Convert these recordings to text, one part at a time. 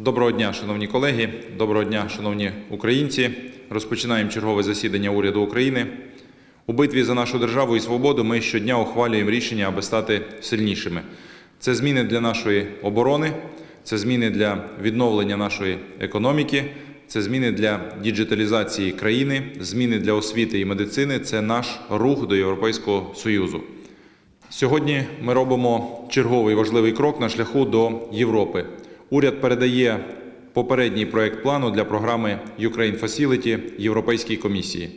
Доброго дня, шановні колеги, доброго дня, шановні українці. Розпочинаємо чергове засідання уряду України. У битві за нашу державу і свободу ми щодня ухвалюємо рішення, аби стати сильнішими. Це зміни для нашої оборони, це зміни для відновлення нашої економіки, це зміни для діджиталізації країни, зміни для освіти і медицини. Це наш рух до Європейського Союзу. Сьогодні ми робимо черговий важливий крок на шляху до Європи. Уряд передає попередній проект плану для програми Ukraine Facility Європейській комісії.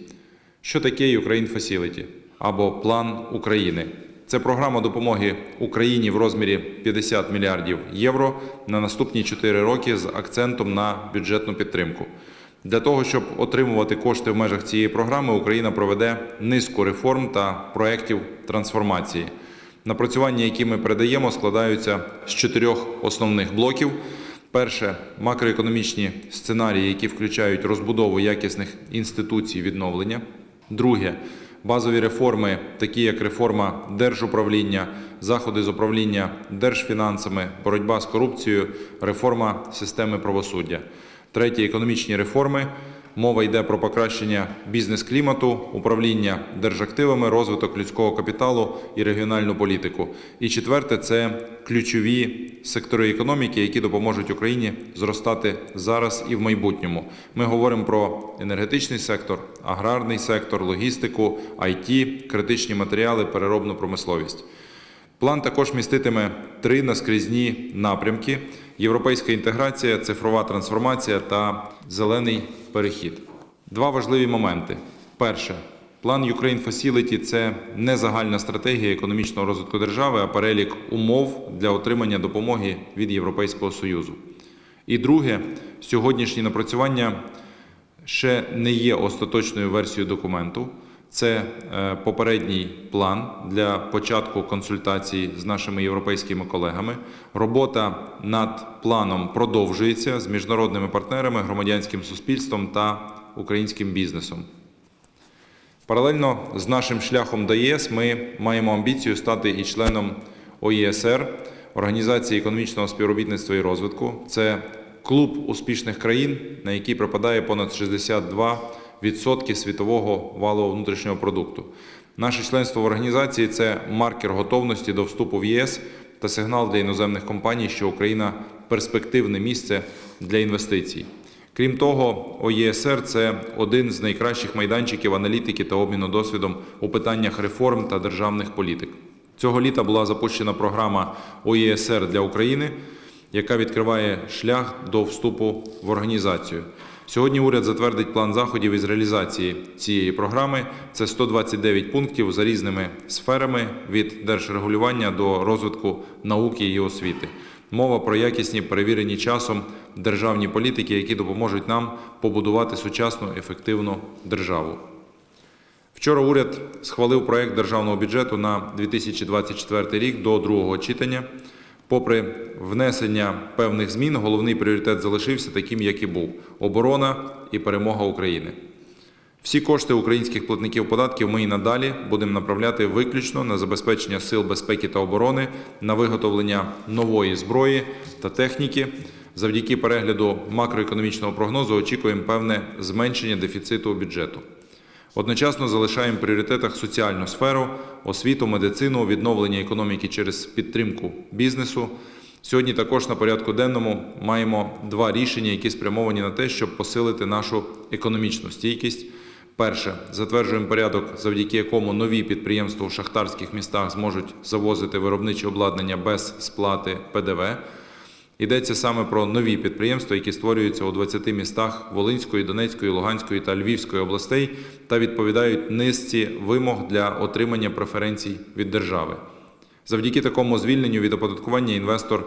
Що таке Ukraine Facility або План України? Це програма допомоги Україні в розмірі 50 мільярдів євро на наступні 4 роки з акцентом на бюджетну підтримку. Для того, щоб отримувати кошти в межах цієї програми, Україна проведе низку реформ та проєктів трансформації. Напрацювання, які ми передаємо, складаються з чотирьох основних блоків. Перше макроекономічні сценарії, які включають розбудову якісних інституцій відновлення. Друге базові реформи, такі як реформа держуправління, заходи з управління держфінансами, боротьба з корупцією, реформа системи правосуддя. Третє економічні реформи. Мова йде про покращення бізнес-клімату, управління держактивами, розвиток людського капіталу і регіональну політику. І четверте це ключові сектори економіки, які допоможуть Україні зростати зараз і в майбутньому. Ми говоримо про енергетичний сектор, аграрний сектор, логістику, IT, критичні матеріали, переробну промисловість. План також міститиме три наскрізні напрямки: європейська інтеграція, цифрова трансформація та зелений перехід. Два важливі моменти. Перше, план Ukraine Facility – це не загальна стратегія економічного розвитку держави, а перелік умов для отримання допомоги від Європейського Союзу. І друге, сьогоднішні напрацювання ще не є остаточною версією документу. Це е, попередній план для початку консультацій з нашими європейськими колегами. Робота над планом продовжується з міжнародними партнерами, громадянським суспільством та українським бізнесом. Паралельно з нашим шляхом до ЄС ми маємо амбіцію стати і членом ОІСР, Організації економічного співробітництва і розвитку. Це клуб успішних країн, на який припадає понад 62 відсотки світового валового внутрішнього продукту. Наше членство в організації це маркер готовності до вступу в ЄС та сигнал для іноземних компаній, що Україна перспективне місце для інвестицій. Крім того, ОЄСР це один з найкращих майданчиків аналітики та обміну досвідом у питаннях реформ та державних політик. Цього літа була запущена програма ОЄСР для України, яка відкриває шлях до вступу в організацію. Сьогодні уряд затвердить план заходів із реалізації цієї програми. Це 129 пунктів за різними сферами від держрегулювання до розвитку науки і освіти. Мова про якісні перевірені часом державні політики, які допоможуть нам побудувати сучасну ефективну державу. Вчора уряд схвалив проект державного бюджету на 2024 рік до другого читання. Попри внесення певних змін, головний пріоритет залишився таким, як і був оборона і перемога України. Всі кошти українських платників податків ми і надалі будемо направляти виключно на забезпечення сил безпеки та оборони, на виготовлення нової зброї та техніки. Завдяки перегляду макроекономічного прогнозу очікуємо певне зменшення дефіциту бюджету. Одночасно залишаємо в пріоритетах соціальну сферу, освіту, медицину, відновлення економіки через підтримку бізнесу. Сьогодні також на порядку денному маємо два рішення, які спрямовані на те, щоб посилити нашу економічну стійкість. Перше, затверджуємо порядок, завдяки якому нові підприємства у шахтарських містах зможуть завозити виробниче обладнання без сплати ПДВ. Йдеться саме про нові підприємства, які створюються у 20 містах Волинської, Донецької, Луганської та Львівської областей та відповідають низці вимог для отримання преференцій від держави. Завдяки такому звільненню від оподаткування інвестор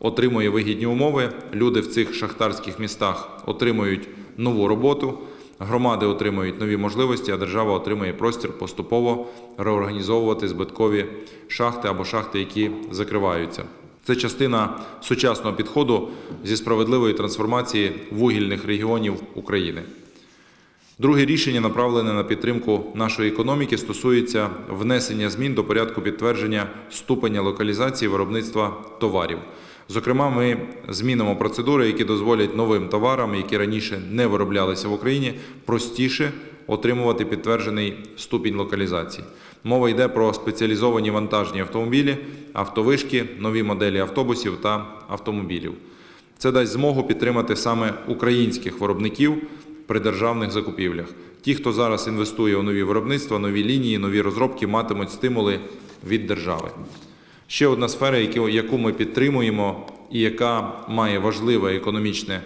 отримує вигідні умови. Люди в цих шахтарських містах отримують нову роботу, громади отримують нові можливості, а держава отримує простір поступово реорганізовувати збиткові шахти або шахти, які закриваються. Це частина сучасного підходу зі справедливої трансформації вугільних регіонів України. Друге рішення, направлене на підтримку нашої економіки, стосується внесення змін до порядку підтвердження ступеня локалізації виробництва товарів. Зокрема, ми змінимо процедури, які дозволять новим товарам, які раніше не вироблялися в Україні, простіше отримувати підтверджений ступінь локалізації. Мова йде про спеціалізовані вантажні автомобілі, автовишки, нові моделі автобусів та автомобілів. Це дасть змогу підтримати саме українських виробників при державних закупівлях. Ті, хто зараз інвестує у нові виробництва, нові лінії, нові розробки, матимуть стимули від держави. Ще одна сфера, яку- ми підтримуємо і яка має важливе економічне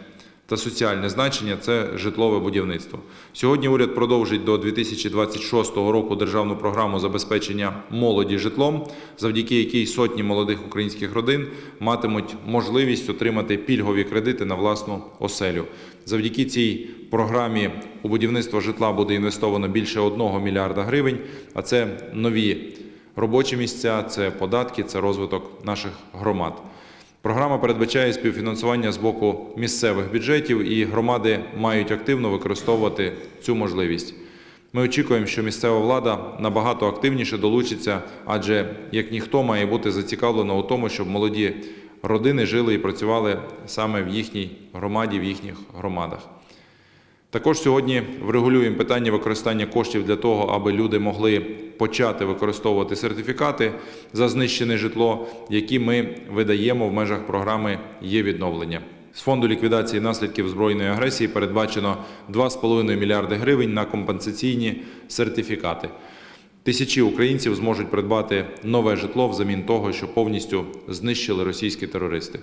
та соціальне значення це житлове будівництво. Сьогодні уряд продовжить до 2026 року державну програму забезпечення молоді житлом, завдяки якій сотні молодих українських родин матимуть можливість отримати пільгові кредити на власну оселю. Завдяки цій програмі у будівництво житла буде інвестовано більше 1 мільярда гривень, а це нові робочі місця, це податки, це розвиток наших громад. Програма передбачає співфінансування з боку місцевих бюджетів, і громади мають активно використовувати цю можливість. Ми очікуємо, що місцева влада набагато активніше долучиться, адже як ніхто має бути зацікавлено у тому, щоб молоді родини жили і працювали саме в їхній громаді, в їхніх громадах. Також сьогодні врегулюємо питання використання коштів для того, аби люди могли почати використовувати сертифікати за знищене житло, які ми видаємо в межах програми є відновлення. З фонду ліквідації наслідків збройної агресії передбачено 2,5 мільярди гривень на компенсаційні сертифікати. Тисячі українців зможуть придбати нове житло взамін того, що повністю знищили російські терористи.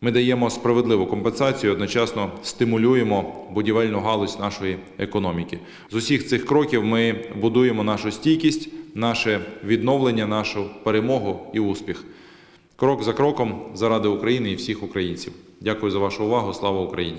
Ми даємо справедливу компенсацію, одночасно стимулюємо будівельну галузь нашої економіки. З усіх цих кроків ми будуємо нашу стійкість, наше відновлення, нашу перемогу і успіх. Крок за кроком заради України і всіх українців. Дякую за вашу увагу. Слава Україні!